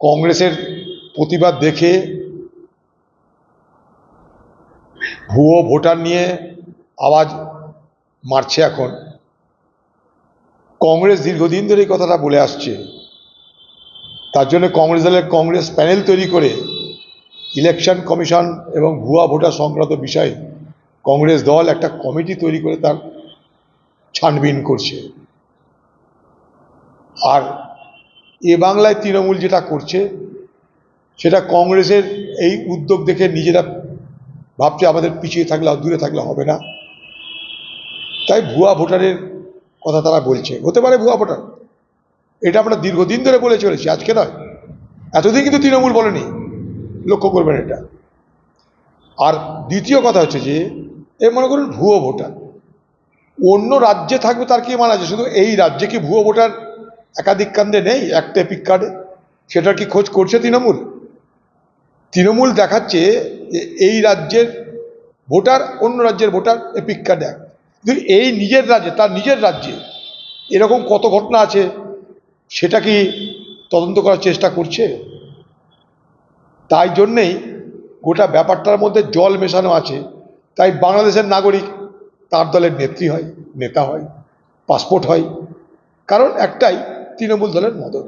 কংগ্রেসের প্রতিবাদ দেখে ভুয়ো ভোটার নিয়ে আওয়াজ মারছে এখন। কংগ্রেস দীর্ঘদিন ধরে এই কথাটা বলে আসছে। তার জন্য কংগ্রেস দলের কংগ্রেস প্যানেল তৈরি করে ইলেকশন কমিশন এবং ভুয়া ভোটার সংক্রান্ত বিষয়ে কংগ্রেস দল একটা কমিটি তৈরি করে তার ছানবিন করছে। আর এ বাংলায় তৃণমূল যেটা করছে, সেটা কংগ্রেসের এই উদ্যোগ দেখে নিজেরা ভাবছে আমাদের পিছিয়ে থাকলে দূরে থাকলে হবে না। তাই ভুয়া ভোটারের কথা তারা বলছে। হতে পারে ভুয়া ভোটার। এটা আমরা দীর্ঘদিন ধরে বলে চলেছি, আজকে নয়। এতদিন কিন্তু তৃণমূল বলেনি। লক্ষ্য করবেন এটা। আর দ্বিতীয় কথা হচ্ছে যে, এ মনে করুন ভুয়ো ভোটার। অন্য রাজ্যে থাকবে তার কি মানা আছে? শুধু এই রাজ্যে কি ভুয়ো ভোটার একাধিক কান্দে নেই একটা এপিক কার্ডে। সেটার কি খোঁজ করছে তৃণমূল? তৃণমূল দেখাচ্ছে যে এই রাজ্যের ভোটার অন্য রাজ্যের ভোটার এপিক কার্ড এক। কিন্তু এই নিজের রাজ্যে, তার নিজের রাজ্যে এরকম কত ঘটনা আছে, সেটা কি তদন্ত করার চেষ্টা করছে? তাই জন্যেই গোটা ব্যাপারটার মধ্যে জল মেশানো আছে। তাই বাংলাদেশের নাগরিক, তার দলের নেত্রী হয়, নেতা হয়, পাসপোর্ট হয়। কারণ একটাই তৃণমূল দলের মদত।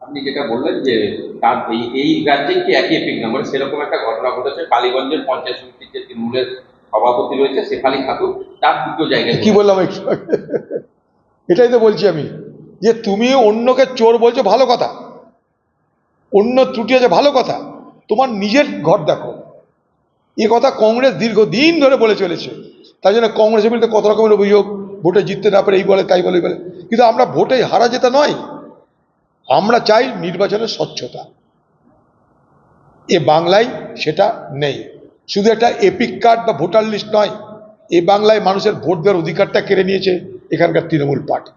আপনি যেটা বললেন যে তার এই এই রাজ্যে কি একই এপিক নাম্বার? সেরকম একটা ঘটনা ঘটেছে। কালীগঞ্জের পঞ্চায়েত সমিতির যে তৃণমূলের সভাপতি রয়েছে শেফালি খাতুন তার দুটো জায়গায় কি বললাম এটাই তো বলছি আমি। যে তুমি অন্যকে চোর বলছো ভালো কথা। অন্য ত্রুটি আছে ভালো কথা। তোমার নিজের ঘর দেখো। এ কথা কংগ্রেস দীর্ঘদিন ধরে বলে চলেছে। তাই জন্য কংগ্রেসের বিরুদ্ধে কত রকমের অভিযোগ? ভোটে জিততে না পারে, এই বলে, তাই বলে বলে। কিন্তু আমরা ভোটে হারা যেতে নয়, আমরা চাই নির্বাচনের স্বচ্ছতা। এ বাংলায় সেটা নেই। শুধু একটা এপিক কার্ড বা ভোটার লিস্ট নয়, এ বাংলায় মানুষের ভোট দেওয়ার অধিকারটা কেড়ে নিয়েছে এখানকার তৃণমূল পার্টি।